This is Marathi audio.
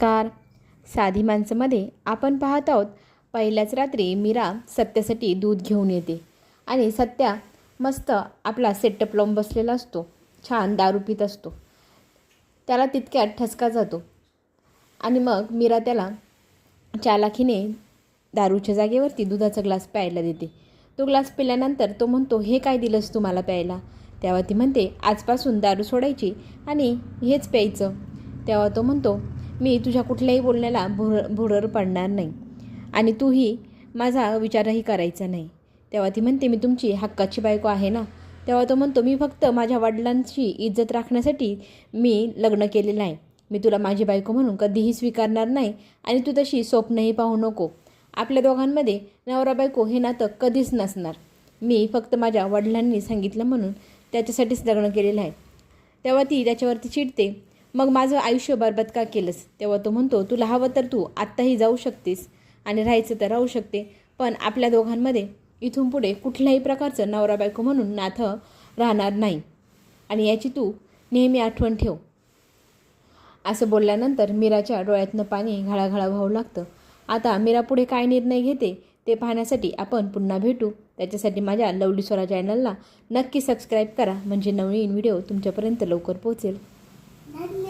नमस्कार. साधी माणसामध्ये आपण पाहत आहोत पहिल्याच रात्री मीरा सत्यासाठी दूध घेऊन येते आणि सत्या मस्त आपला सेटअप लावून बसलेला असतो छान दारू पित असतो. त्याला तितक्यात ठसका जातो आणि मग मीरा त्याला चालाखीने दारूच्या जागेवरती दुधाचा ग्लास प्यायला देते. तो ग्लास पिल्यानंतर तो म्हणतो हे काय दिलंस तू मला प्यायला? तेव्हा ती म्हणते आजपासून दारू सोडायची आणि हेच प्यायचं. तेव्हा तो म्हणतो मी तुझ्या कुठल्याही बोलण्याला भुर भुरर पडणार नाही. आणि तूही माझा विचारही करायचा नाही. तेव्हा ती म्हणते मी तुमची हक्काची बायको आहे ना? तेव्हा तो म्हणतो मी फक्त माझ्या वडिलांची इज्जत राखण्यासाठी मी लग्न केलेलं आहे. मी तुला माझी बायको म्हणून कधीही स्वीकारणार नाही आणि तू तशी स्वप्नही पाहू नको. आपल्या दोघांमध्ये नवरा बायको हे नातं कधीच नसणार. मी फक्त माझ्या वडिलांनी सांगितलं म्हणून त्याच्यासाठीच लग्न केलेलं आहे. तेव्हा ती त्याच्यावरती चिडते. मग माझं आयुष्य बरबाद का केलंस. तेव्हा तो म्हणतो तुला हवं तर तू आत्ताही जाऊ शकतेस आणि राहायचं तर राहू शकते. पण आपल्या दोघांमध्ये इथून पुढे कुठल्याही प्रकारचं नवरा बायको म्हणून नाथं राहणार नाही. आणि याची तू नेहमी आठवण ठेव. असं बोलल्यानंतर मीराच्या डोळ्यातनं पाणी घळाघळा वाहू लागतं. आता मीरा पुढे काय निर्णय घेते ते पाहण्यासाठी आपण पुन्हा भेटू. त्याच्यासाठी माझ्या लवली स्वरा चॅनलला नक्की सबस्क्राईब करा. म्हणजे नवीन व्हिडिओ तुमच्यापर्यंत लवकर पोहोचेल. Dale.